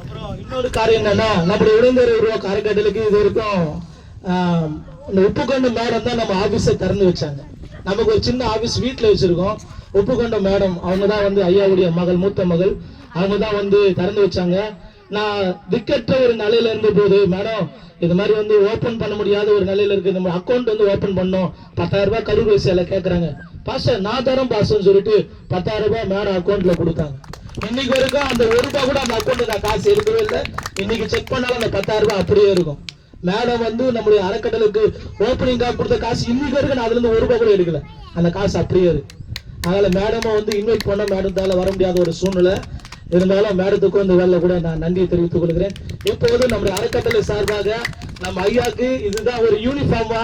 அப்புறம் இன்னொரு காரியம் என்னன்னா நம்முடைய இளைஞர் உருவா காரைக்காட்டலுக்கு இது வரைக்கும் ஆஹ், இந்த உப்புக்கொண்ட மேடம் தான் நம்ம ஆபீஸை திறந்து வச்சாங்க. நமக்கு ஒரு சின்ன ஆபீஸ் வீட்ல வச்சிருக்கோம். உப்புக்கொண்ட மேடம் அவங்க தான் வந்து ஐயாவுடைய மகள் மூத்த மகள். அவங்க தான் வந்து திறந்து வச்சாங்க. நான் திக்கற்ற ஒரு நிலையில இருந்த போது மேடம் இது மாதிரி வந்து ஓப்பன் பண்ண முடியாத ஒரு நிலையில இருக்கு. நம்ம அக்கௌண்ட் வந்து ஓப்பன் பண்ணோம். பத்தாயிரம் ரூபாய் கரூர் வயசுல கேட்கறாங்க பாஸ்டர் நான் தரம் பாஸ்டர்னு சொல்லிட்டு பத்தாயிரம் ரூபாய் மேடம் அக்கௌண்ட்ல கொடுத்தாங்க. இன்னைக்கு வரைக்கும் அந்த ஒரு ரூபாய் கூட அந்த அக்கௌண்ட்ல நான் காசு எடுக்கவே இல்லை. இன்னைக்கு செக் பண்ணாலும் அந்த பத்தாயிரம் ரூபாய் அப்படியே இருக்கும். மேடம் வந்து நம்முடைய அறக்கட்டளுக்கு ஓப்பனிங்காக கொடுத்த காசு இன்னைக்கு வரைக்கும் நான் அதுல இருந்து ஒரு ரூபாய் கூட எடுக்கல. அந்த காசு அப்படியே இருக்கு. அதனால மேடமை வந்து இன்வைட் பண்ண மேடத்தால வர முடியாத ஒரு சூழ்நிலை. இருந்தாலும் மேடத்துக்கும் இந்த வேலை கூட நான் நன்றியை தெரிவித்துக் கொள்கிறேன். இப்போது நம்முடைய அறக்கட்டளை சார்பாக நம்ம ஐயாக்கு இதுதான் ஒரு யூனிஃபார்மா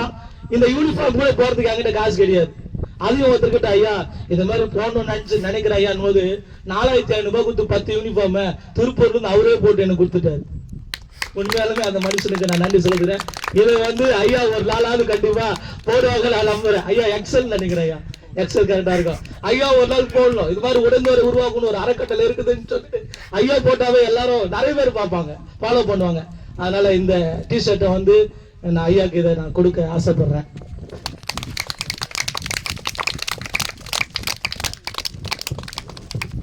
இந்த யூனிஃபார்ம் கூட போறதுக்கு என்கிட்ட காசு கிடையாது. அதையும் ஒருத்தர்கிட்ட ஐயா இந்த மாதிரி போடணும்னு நினைச்சு நினைக்கிற ஐயான் போது நாலாயிரத்தி ஐநூறு ரூபாய் கொடுத்து பத்து யூனிஃபார்ம் திருப்பூர்ல இருந்து அவரே போட்டு எனக்கு கொடுத்துட்டாரு. உண்மையாலுமே அந்த மனுஷனுக்கு நான் நன்றி சொல்லுகிறேன் இதை வந்து ஐயா ஒரு நாளாவது கண்டிப்பா போடுவாங்க நான் நம்புறேன் ஐயா எக்ஸல் நினைக்கிறேன் ஐயா. எக்ஸல் கரெக்டா இருக்கும். ஐயா ஒரு நாள் போடணும். இது மாதிரி உடனே உருவாக்கணும் ஒரு அறக்கட்டளை இருக்குதுன்னு சொல்லிட்டு ஐயா போட்டாவே எல்லாரும் நிறைய பேர் பார்ப்பாங்க. ஃபாலோ பண்ணுவாங்க. அதனால இந்த டிஷர்ட்டை வந்து நான் ஐயாக்கு இதை நான் கொடுக்க ஆசைப்படுறேன்.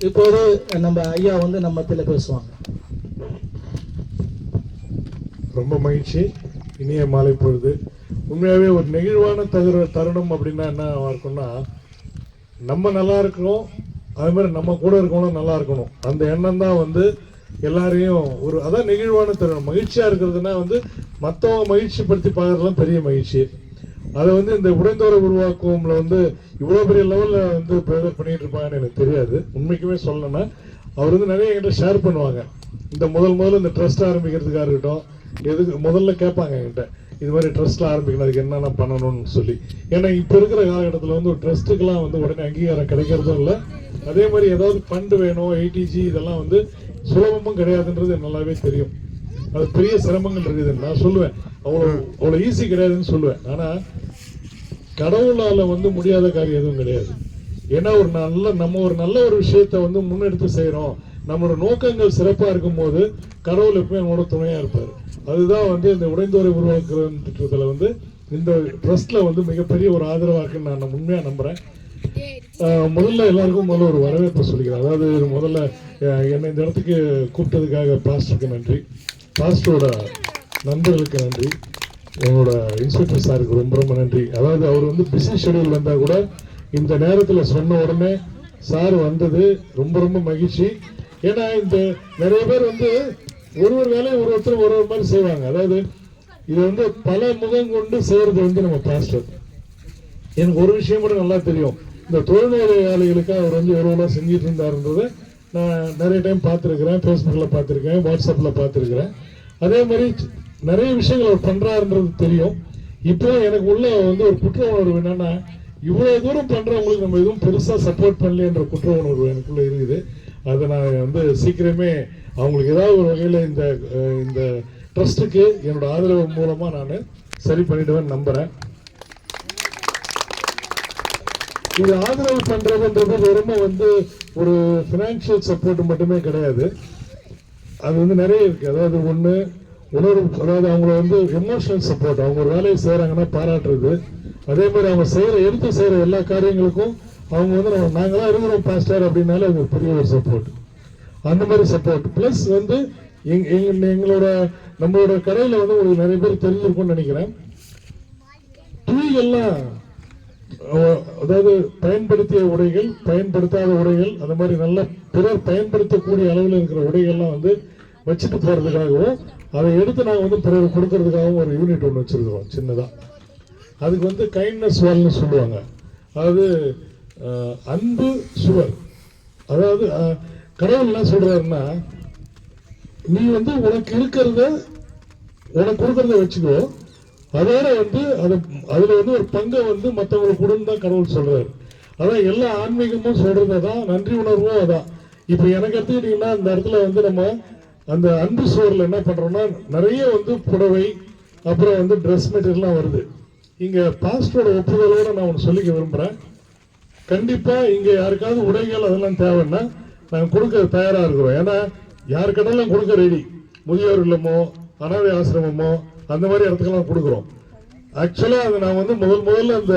இப்போது நம்ம ஐயா வந்து நம்ம மத்தியில் பேசுவாங்க. ரொம்ப மகிழ்ச்சி. இனிய மாலை பொழுது. உண்மையாகவே ஒரு நெகிழ்வான தகுர தருணம் அப்படின்னா என்ன இருக்கும்னா நம்ம நல்லா இருக்கணும். அதே மாதிரி நம்ம கூட இருக்கணும் நல்லா இருக்கணும். அந்த எண்ணம் தான் வந்து எல்லாரையும் ஒரு அதான் நெகிழ்வான தருணம். மகிழ்ச்சியாக இருக்கிறதுனா வந்து மற்றவங்க மகிழ்ச்சிப்படுத்தி பார்க்கறதுலாம் பெரிய மகிழ்ச்சி. அதை வந்து இந்த உடைந்தோரை உருவாக்குவோம்ல வந்து இவ்வளோ பெரிய லெவலில் வந்து பண்ணிட்டு இருப்பாங்கன்னு எனக்கு தெரியாது. உண்மைக்குமே சொல்லணும்னா அவர் வந்து நிறைய என்கிட்ட ஷேர் பண்ணுவாங்க. இந்த முதல் முதல்ல இந்த ட்ரஸ்ட் ஆரம்பிக்கிறதுக்காக இருக்கட்டும் எதுக்கு முதல்ல கேட்பாங்க என்கிட்ட. இது மாதிரி ட்ரஸ்ட்லாம் ஆரம்பிக்கணும் அதுக்கு என்னென்ன பண்ணணும்னு சொல்லி. ஏன்னா இப்போ இருக்கிற காலகட்டத்தில் வந்து ஒரு ட்ரஸ்ட்டுக்கெல்லாம் வந்து உடனே அங்கீகாரம் கிடைக்கிறதும் இல்லை. அதே மாதிரி ஏதாவது ஃபண்டு வேணும் ஐடிஜி இதெல்லாம் வந்து சுலபமும் கிடையாதுன்றது நல்லாவே தெரியும். அது பெரிய சிரமங்கள் இருக்குது நான் சொல்லுவேன். அவ்வளோ அவ்வளோ ஈஸி கிடையாதுன்னு சொல்லுவேன். ஆனால் கடவுளால் வந்து முடியாத காரியம் எதுவும் கிடையாது. ஏன்னா ஒரு நல்ல நம்ம ஒரு நல்ல ஒரு விஷயத்தை வந்து முன்னெடுத்து செய்கிறோம் நம்மளோட நோக்கங்கள் சிறப்பாக இருக்கும்போது கடவுள் எப்பவுமே நம்மளோட துணையாக இருப்பார். அதுதான் வந்து இந்த உடைந்தோரை உருவாக்குற திட்டத்தில் வந்து இந்த ட்ரஸ்ட்ல வந்து மிகப்பெரிய ஒரு ஆதரவாக இருக்குன்னு நான் உண்மையாக நம்புறேன். முதல்ல எல்லாருக்கும் முதல்ல ஒரு வரவேற்பு சொல்லிக்கிறேன். அதாவது முதல்ல என்னை இந்த இடத்துக்கு கூப்பிட்டதுக்காக பாஸ்டருக்கு நன்றி. பாஸ்டரோட நண்பர்களுக்கு நன்றி. என்னோட இன்ஸ்பெக்டர் சாருக்கு ரொம்ப ரொம்ப நன்றி. அதாவது அவர் வந்து பிஸி ஷெடியூல் வந்தால் கூட இந்த நேரத்தில் சொன்ன உடனே சார் வந்தது ரொம்ப ரொம்ப மகிழ்ச்சி. ஏன்னா இந்த நிறைய பேர் வந்து ஒரு ஒரு வேலையும் ஒரு ஒருத்தர் ஒரு ஒரு மாதிரி செய்வாங்க. அதாவது இது வந்து பல முகம் கொண்டு செய்யறது வந்து நம்ம பாஸ்டர் எனக்கு ஒரு விஷயம் கூட நல்லா தெரியும். இந்த தொழில்நுட்ப அவர் வந்து எவ்வளோ செஞ்சுட்டு இருந்தாருன்றதை நான் நிறைய டைம் பார்த்துருக்குறேன். ஃபேஸ்புக்கில் பார்த்துருக்கேன் வாட்ஸ்அப்பில் பார்த்துருக்குறேன். அதே மாதிரி நிறைய விஷயங்கள் அவர் பண்ணுறாருன்றது தெரியும். இப்போ எனக்கு உள்ள வந்து ஒரு குற்ற உணர்வு என்னென்னா இவ்வளோ தூரம் பண்ணுறவங்களுக்கு நம்ம எதுவும் பெருசாக சப்போர்ட் பண்ணலன்ற குற்ற உணர்வு எனக்குள்ளே இருக்குது. அதை நான் வந்து சீக்கிரமே அவங்களுக்கு ஏதாவது ஒரு வகையில் இந்த இந்த ட்ரஸ்ட்டுக்கு என்னோட ஆதரவு மூலமாக நான் சரி பண்ணிடுவேன் நம்புகிறேன் இது ஆதரவு பண்ணுறதுன்றது வெறும வந்து ஒரு ஃபினான்ஷியல் சப்போர்ட் மட்டுமே கிடையாது. அது வந்து நிறைய இருக்குது அதாவது ஒன்று உணர்வு அதாவது அவங்கள வந்து எமோஷனல் சப்போர்ட் அவங்க ஒரு வேலையை செய்கிறாங்கன்னா பாராட்டுறது. அதே மாதிரி அவங்க செய்கிற எடுத்து செய்கிற எல்லா காரியங்களுக்கும் அவங்க வந்து நம்ம நாங்களாம் இருக்கிறோம் பாஸ்டர் அப்படின்னாலே அது பெரிய ஒரு சப்போர்ட் அந்த மாதிரி சப்போர்ட் ப்ளஸ் வந்து எங் எங்க- எங்களோட நம்மளோட கடையில் வந்து உங்களுக்கு நிறைய பேர் தெரிஞ்சிருக்கும்னு நினைக்கிறேன். துணிகள்லாம் அதாவது பயன்படுத்திய உடைகள் பயன்படுத்தாத உடைகள் அந்த மாதிரி நல்ல பிறர் பயன்படுத்தக்கூடிய அளவில் இருக்கிற உடைகள்லாம் வந்து வச்சுட்டு போகிறதுக்காகவும் அதை எடுத்து நாங்கள் வந்து பிறர் கொடுக்கறதுக்காகவும் ஒரு யூனிட் ஒன்று வச்சுருக்கிறோம் சின்னதாக அதுக்கு வந்து கைண்ட்னஸ் வால்னு சொல்லுவாங்க. அதாவது அன்பு சுவர் அதாவது கடவுள் என்ன சொல்றாருன்னா நீ வந்து உனக்கு இருக்கிறத உனக்கு கொடுக்கறத வச்சுக்கோ. அதோட வந்து அது அதுல வந்து ஒரு பங்கை வந்து மற்றவங்களுக்கு கொடுன்னு தான் கடவுள் சொல்றாரு. அதான் எல்லா ஆன்மீகமும் சொல்றது நன்றி உணர்வும் அதான். இப்போ எனக்கு எடுத்துக்கிட்டீங்கன்னா அந்த இடத்துல வந்து நம்ம அந்த அன்பு சுவரில் என்ன பண்றோம்னா நிறைய வந்து புடவை அப்புறம் வந்து ட்ரெஸ் மெட்டீரியல்லாம் வருது. இங்க பாஸ்டரோட ஒப்புதலோட நான் ஒன்று சொல்லிக்க விரும்புறேன். கண்டிப்பாக இங்கே யாருக்காவது உடைகள் அதெல்லாம் தேவைன்னா நாங்கள் கொடுக்க தயாராக இருக்கிறோம். ஏன்னா யார் கடலும் கொடுக்க ரெடி முதியோர் இல்லமோ அனாதை ஆசிரமமோ அந்த மாதிரி இடத்துக்கெல்லாம் கொடுக்குறோம். ஆக்சுவலாக அது நான் வந்து முதல் முதல்ல அந்த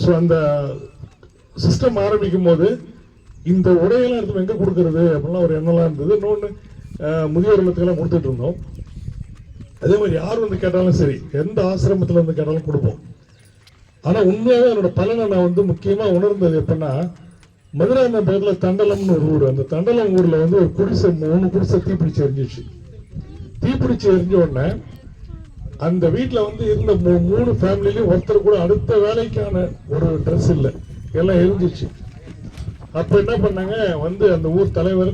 ஸோ அந்த சிஸ்டம் ஆரம்பிக்கும் போது இந்த உடையெல்லாம் எடுத்து எங்கே கொடுக்கறது அப்படிலாம் ஒரு எண்ணம்லாம் இருந்தது. இன்னொன்று முதியோர் இல்லத்துக்கெல்லாம் கொடுத்துட்டு இருந்தோம். அதே மாதிரி யார் வந்து கேட்டாலும் சரி எந்த ஆசிரமத்தில் வந்து கேட்டாலும் கொடுப்போம். ஆனால் உண்மையாக என்னோட பலனை நான் வந்து முக்கியமாக உணர்ந்தது எப்படின்னா மதுராந்த பக்கத்துல தண்டலம்னு ஒரு ஊர். அந்த தண்டலம் ஊரில் வந்து ஒரு குடிசை மூணு குடிசை தீப்பிடிச்சு எரிஞ்சிச்சு. தீப்பிடிச்சு எரிஞ்ச உடனே அந்த வீட்டில் வந்து இருந்த மூ- மூணு ஃபேமிலிலையும் ஒருத்தர் கூட அடுத்த வேலைக்கான ஒரு ட்ரெஸ் இல்லை. எல்லாம் எரிஞ்சிச்சு. அப்போ என்ன பண்ணாங்க வந்து அந்த ஊர் தலைவர்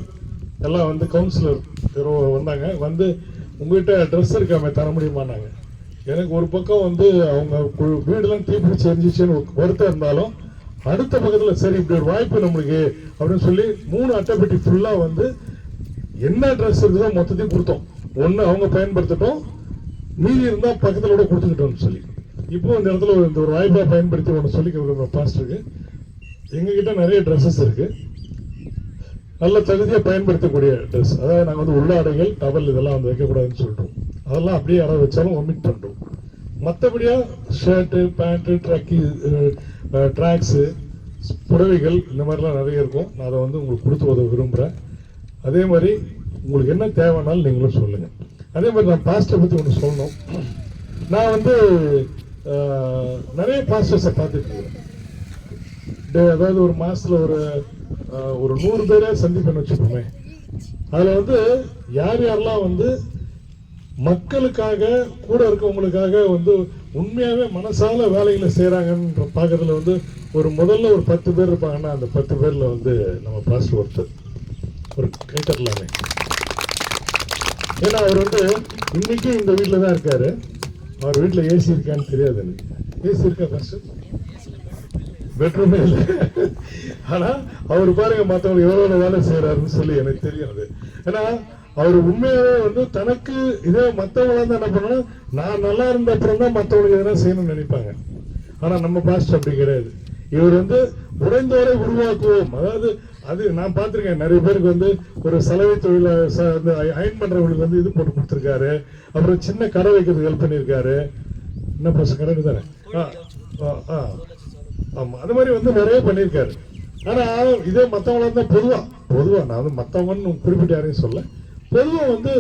எல்லாம் வந்து கவுன்சிலர் வந்தாங்க. வந்து உங்ககிட்ட ட்ரெஸ் இருக்காம தர முடியுமானாங்க எனக்கு ஒரு பக்கம் வந்து அவங்க கு- வீடெல்லாம் தீப்பிடிச்சு எரிஞ்சிச்சுன்னு வருத்தம் இருந்தாலும் அடுத்த பக்கத்தில் சரி இப்படி ஒரு வாய்ப்பு நம்மளுக்கு அப்படின்னு சொல்லி மூணு அட்டைப்பெட்டி ஃபுல்லாக வந்து என்ன ட்ரெஸ் இருக்குதோ மொத்தத்தையும் கொடுத்தோம். ஒன்று அவங்க பயன்படுத்தட்டும். மீதி இருந்தால் பக்கத்தில் கூட கொடுத்துக்கிட்டோம்னு சொல்லி. இப்போ இந்த இடத்துல ஒரு- இந்த ஒரு வாய்ப்பாக பயன்படுத்தி ஒன்று சொல்லிக்க விரும்புகிறேன் பாஸ்டருக்கு எங்ககிட்ட நிறைய ட்ரெஸ்ஸஸ் இருக்குது நல்ல தகுதியாக பயன்படுத்தக்கூடிய ட்ரெஸ் அதாவது நாங்கள் வந்து உள்ளாடைகள் டவல் இதெல்லாம் வந்து வைக்கக்கூடாதுன்னு சொல்லிட்டோம். அதெல்லாம் அப்படியே யாராவது வச்சாலும் ஒமிட் பண்ணுறோம் மற்றபடியாக ஷர்ட்டு பேண்ட்டு ட்ராக்கி ட்ராக்ஸு புடவைகள் இந்த மாதிரிலாம் நிறைய இருக்கும். நான் அதை வந்து உங்களுக்கு கொடுத்து உதவ விரும்புகிறேன் அதே மாதிரி உங்களுக்கு என்ன தேவைனாலும் நீங்களும் சொல்லுங்கள் அதே மாதிரி நான் பாஸ்டரை பற்றி ஒன்று சொல்லணும். நான் வந்து நிறைய பாஸ்டர்ஸை பார்த்துட்ருக்கேன் டே- அதாவது ஒரு மாதத்தில் ஒரு ஒரு நூறு பேரை சந்திப்பேன்னு வச்சுக்கோமே. அதில் வந்து யார் யாரெல்லாம் வந்து மக்களுக்காக கூட இருக்கவங்களுக்காக வந்து உண்மையாவே மனசால வேலைகளை செய்யறாங்கன்ற பாக்குறதுல வந்து ஒரு முதல்ல ஒரு பத்து பேர் இருப்பாங்கன்னா அந்த பத்து பேர்ல வந்து நம்ம பாஸ்டர் ஒருத்தர். ஒரு கேட்டர்லாமே. ஏன்னா அவர் வந்து இன்னைக்கு இந்த வீட்டில் தான் இருக்காரு. அவர் வீட்டில் ஏசி இருக்கான்னு தெரியாது எனக்கு. ஏசி இருக்கா பாஸ்டர்? பெட்ரூமே இல்லை. ஆனா அவர் பாருங்க மற்றவங்க எவ்வளோ வேலை செய்கிறாருன்னு சொல்லி எனக்கு தெரியாது. ஏன்னா அவர் உண்மையாவே வந்து தனக்கு இதே மற்றவங்க வந்து என்ன பண்ணணும்? நான் நல்லா இருந்த அப்புறம் தான் மற்றவங்களுக்கு எதனா செய்யணும்னு நினைப்பாங்க. ஆனா நம்ம பாஸ்ட் அப்படி கிடையாது. இவர் வந்து உடைந்தோரை உருவாக்குவோம். அதாவது அது நான் பார்த்திருக்கேன். நிறைய பேருக்கு வந்து ஒரு சலவை தொழில ச- இந்த அயன் பண்ணுறவங்களுக்கு வந்து இது போட்டு கொடுத்துருக்காரு. அப்புறம் சின்ன கடை வைக்கிறதுக்கு ஹெல்ப் பண்ணியிருக்காரு. என்ன பசங்க கடை தானே ஆ, ஆ, ஆ. ஆமாம் அது மாதிரி வந்து நிறைய பண்ணியிருக்காரு. ஆனால் இதே மற்றவங்களாம் தான் பொதுவாக பொதுவாக நான் வந்து மற்றவங்கன்னு குறிப்பிட்ட யாரையும் சொல்ல பொதுவாக வந்து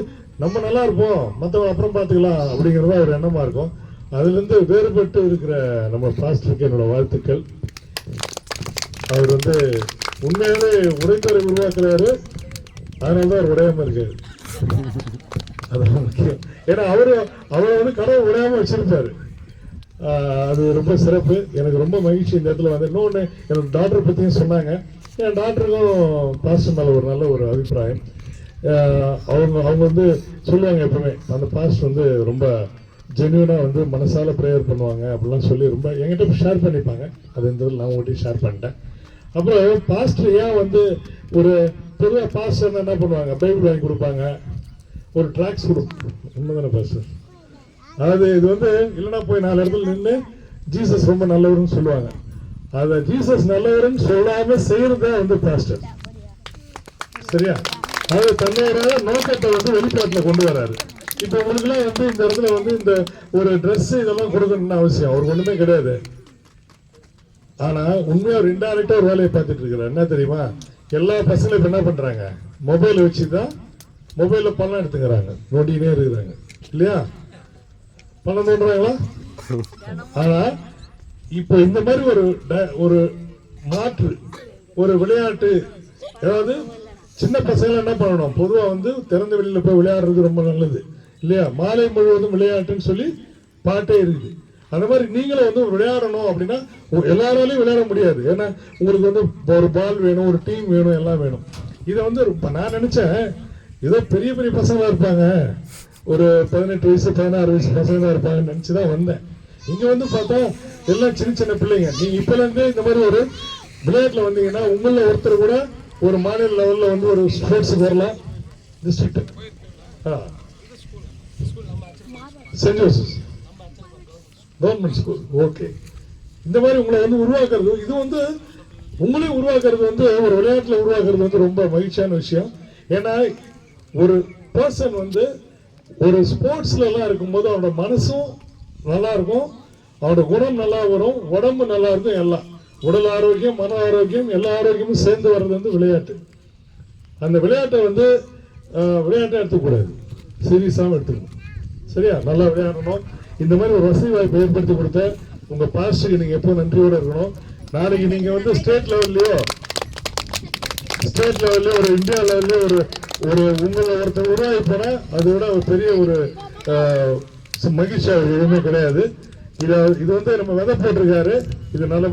நம்ம நல்லா இருப்போம் மற்றவங்க அப்புறம் பார்த்துக்கலாம் அப்படிங்கிறதா ஒரு எண்ணமா இருக்கும். அதுலேருந்து வேறுபட்டு இருக்கிற நம்ம பாஸ்டருக்கு என்னோட வாழ்த்துக்கள். அவர் வந்து உண்மையாவே உரைத்தரை உருவாக்குறாரு. அதனால தான் உடையாம இருக்காரு. அதான் முக்கியம். ஏன்னா அவரு அவரை வந்து கடவுள் உடையாம வச்சிருப்பாரு. அது ரொம்ப சிறப்பு. எனக்கு ரொம்ப மகிழ்ச்சி இந்த இடத்துல வந்து. இன்னொன்று என்னோட டாக்டர் பற்றியும் சொன்னாங்க. என் டாக்டருக்கும் பாஸ்டர் மேலே ஒரு நல்ல ஒரு அபிப்பிராயம். அவங்க அவங்க வந்து சொல்லுவாங்க எப்பவுமே அந்த பாஸ்ட் வந்து ரொம்ப ஜென்யூனாக வந்து மனசால ப்ரேயர் பண்ணுவாங்க அப்படிலாம் சொல்லி ரொம்ப என்கிட்ட ஷேர் பண்ணிப்பாங்க. அது இந்த நான் உங்கள்கிட்ட ஷேர் பண்ணிட்டேன். அப்புறம் பாஸ்டர் ஏன் வந்து ஒரு பொதுவாக பாஸ்டர் என்ன பண்ணுவாங்க? பைபிள் வாங்கி கொடுப்பாங்க. ஒரு ட்ராக்ஸ் கொடுப்போம் உண்மைதானே பாஸ்டர் அதாவது இது வந்து இல்லைன்னா போய் நாலு இடத்துல நின்று ஜீசஸ் ரொம்ப நல்லவர்னு சொல்லுவாங்க. அதை ஜீசஸ் நல்லவர்னு சொல்லாமல் செய்யறது வந்து பாஸ்டர் சரியா? அதாவது தன்னையோட நோக்கத்தை வந்து வெளிப்பாட்டுல கொண்டு வராரு. இப்போ உங்களுக்குலாம் வந்து இந்த இடத்துல வந்து இந்த ஒரு ட்ரெஸ் இதெல்லாம் கொடுக்கணும்னு அவசியம். அவருக்கு ஒண்ணுமே கிடையாது. ஆனா உண்மையா ஒரு இன்டைரக்டா ஒரு வேலையை பார்த்துட்டு இருக்கிறார். என்ன தெரியுமா? எல்லா பசங்களும் இப்போ என்ன பண்றாங்க? மொபைல் வச்சுதான் மொபைலில் பணம் எடுத்துக்கிறாங்க. நோண்டினே இருக்கிறாங்க. இல்லையா? பணம் தோன்றாங்களா? ஆனா இப்போ இந்த மாதிரி ஒரு ட- ஒரு மாற்று ஒரு விளையாட்டு அதாவது சின்ன பசங்களை என்ன பண்ணணும்? பொதுவாக வந்து திறந்த வெளியில போய் விளையாடுறது ரொம்ப நல்லது. இல்லையா? மாலை முழுவதும் விளையாட்டுன்னு சொல்லி பாட்டே இருக்குது. அந்த மாதிரி நீங்களும் வந்து விளையாடணும் அப்படின்னா எல்லாராலையும் விளையாட முடியாது. ஏன்னா உங்களுக்கு வந்து ஒரு பால் வேணும் ஒரு டீம் வேணும் எல்லாம் வேணும். இதை வந்து இப்போ நான் நினச்சேன் ஏதோ பெரிய பெரிய பசங்களாக இருப்பாங்க. ஒரு பதினெட்டு வயசு பதினாறு வயசு பசங்க தான் இருப்பாங்கன்னு நினைச்சுதான் வந்தேன். இங்கே வந்து பார்த்தா எல்லாம் சின்ன சின்ன பிள்ளைங்க. நீங்கள் இப்போலேருந்தே இந்த மாதிரி ஒரு விளையாட்டில் வந்தீங்கன்னா உங்களில் ஒருத்தர் கூட ஒரு மாநில லெவலில் வந்து ஒரு ஸ்போர்ட்ஸுக்கு வரலாம். டிஸ்ட்ரிக்ட் ஆ. சென்ட் ஜோசஸ் கவர்மெண்ட் ஸ்கூல் ஓகே இந்த மாதிரி உங்களை வந்து உருவாக்குறது இது வந்து உங்களையும் உருவாக்குறது வந்து ஒரு விளையாட்டில் உருவாக்குறது வந்து ரொம்ப மகிழ்ச்சியான விஷயம். ஏன்னா ஒரு பர்சன் வந்து ஒரு ஸ்போர்ட்ஸ்லலாம் இருக்கும்போது அவனோட மனசும் நல்லா இருக்கும். அவனோட குணம் நல்லா வரும். உடம்பு நல்லா இருக்கும் எல்லாம். உடல் ஆரோக்கியம் மன ஆரோக்கியம் எல்லா ஆரோக்கியமும் சேர்ந்து வர்றது வந்து விளையாட்டு. அந்த விளையாட்டை வந்து விளையாட்டை எடுத்துக்கூடாது சீரியஸாகவும் எடுத்துக்கணும். சரியா? நல்லா விளையாடணும். இந்த மாதிரி ஒரு வசதி வாய்ப்பு ஏற்படுத்தி கொடுத்த உங்கள் பாஸ்டுக்கு நீங்கள் எப்போ நன்றியோட இருக்கணும். நாளைக்கு நீங்கள் வந்து ஸ்டேட் லெவல்லையோ ஸ்டேட் லெவல்லையோ ஒரு இந்தியா லெவல்லையோ ஒரு ஒரு உங்களை ஒருத்தர் உருவாகி போனால் அதை விட ஒரு பெரிய ஒரு மகிழ்ச்சியாக எதுவுமே கிடையாது. இதை இது வந்து நம்ம விதை போட்டிருக்காரு. இது நல்லபடியாக